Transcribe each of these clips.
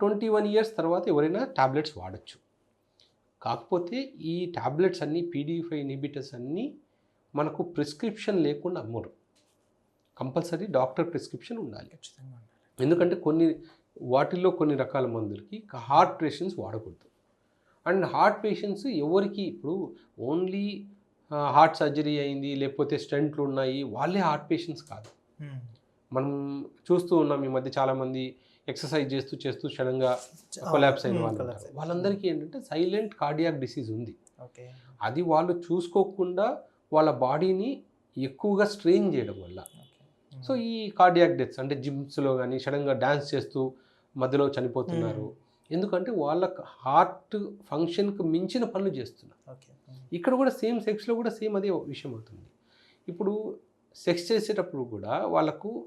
Twenty one years తర్వాత ఎవరైనా tablets వాడచ్చు. కాకపోతే ఈ టాబ్లెట్స్ అన్నీ పీడీఫై ఇన్హిబిటర్స్ అన్నీ మనకు ప్రిస్క్రిప్షన్ లేకుండా అమ్మరు. కంపల్సరీ డాక్టర్ ప్రిస్క్రిప్షన్ ఉండాలి. ఎందుకంటే కొన్ని వాటిల్లో కొన్ని రకాల మందులకి హార్ట్ పేషెంట్స్ వాడకూడదు. అండ్ హార్ట్ పేషెంట్స్ ఎవరికి ఇప్పుడు ఓన్లీ హార్ట్ సర్జరీ అయింది లేకపోతే స్టెంట్లు ఉన్నాయి వాళ్ళే హార్ట్ పేషెంట్స్ కాదు. మనం చూస్తూ ఉన్నాం ఈ మధ్య చాలామంది ఎక్సర్సైజ్ చేస్తూ చేస్తూ సడన్గా కొలాప్స్ అయిన వాళ్ళు. వాళ్ళందరికీ ఏంటంటే సైలెంట్ కార్డియాక్ డిసీజ్ ఉంది. ఓకే. అది వాళ్ళు చూసుకోకుండా వాళ్ళ బాడీని ఎక్కువగా స్ట్రెయిన్ చేయడం వల్ల. సో ఈ కార్డియాక్ డెత్స్ అంటే జిమ్స్లో కానీ సడన్గా డ్యాన్స్ చేస్తూ మధ్యలో చనిపోతున్నారు. ఎందుకంటే వాళ్ళ హార్ట్ ఫంక్షన్కి మించిన పనులు చేస్తున్నారు. ఇక్కడ కూడా సేమ్ సెక్స్లో కూడా సేమ్ అదే విషయం అవుతుంది. ఇప్పుడు సెక్స్ చేసేటప్పుడు కూడా వాళ్ళకు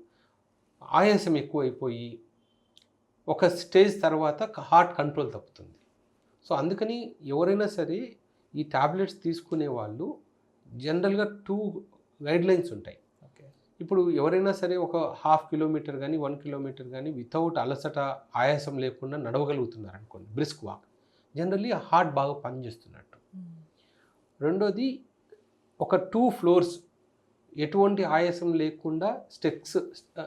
ఆయాసం ఎక్కువైపోయి ఒక స్టేజ్ తర్వాత హార్ట్ కంట్రోల్ తప్పుతుంది. సో అందుకని ఎవరైనా సరే ఈ టాబ్లెట్స్ తీసుకునే వాళ్ళు జనరల్గా టూ గైడ్ లైన్స్ ఉంటాయి. ఓకే. ఇప్పుడు ఎవరైనా సరే ఒక హాఫ్ కిలోమీటర్ కానీ వన్ కిలోమీటర్ కానీ వితౌట్ అలసట ఆయాసం లేకుండా నడవగలుగుతున్నారు అనుకోండి బ్రిస్క్ వాక్. జనరల్లీ హార్ట్ బాగా పనిచేస్తున్నట్టు. రెండోది ఒక టూ ఫ్లోర్స్ ఎటువంటి ఆయాసం లేకుండా స్టెప్స్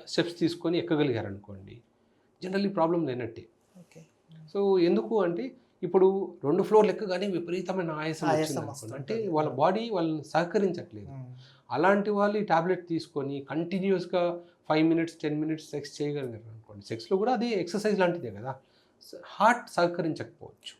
స్టెప్స్ తీసుకొని ఎక్కగలిగారు అనుకోండి జనరల్లీ ప్రాబ్లం లేనట్టే. ఓకే. సో ఎందుకు అంటే ఇప్పుడు రెండు ఫ్లోర్లు ఎక్కగానే విపరీతమైన ఆయాసం వచ్చింది. అంటే వాళ్ళ బాడీ వాళ్ళని సహకరించట్లేదు. అలాంటి వాళ్ళు ఈ టాబ్లెట్ తీసుకొని కంటిన్యూస్గా five minutes ten minutes sex చేయగలిగారు అనుకోండి సెక్స్లో కూడా అదే ఎక్సర్సైజ్ లాంటిదే కదా. హార్ట్ సహకరించకపోవచ్చు.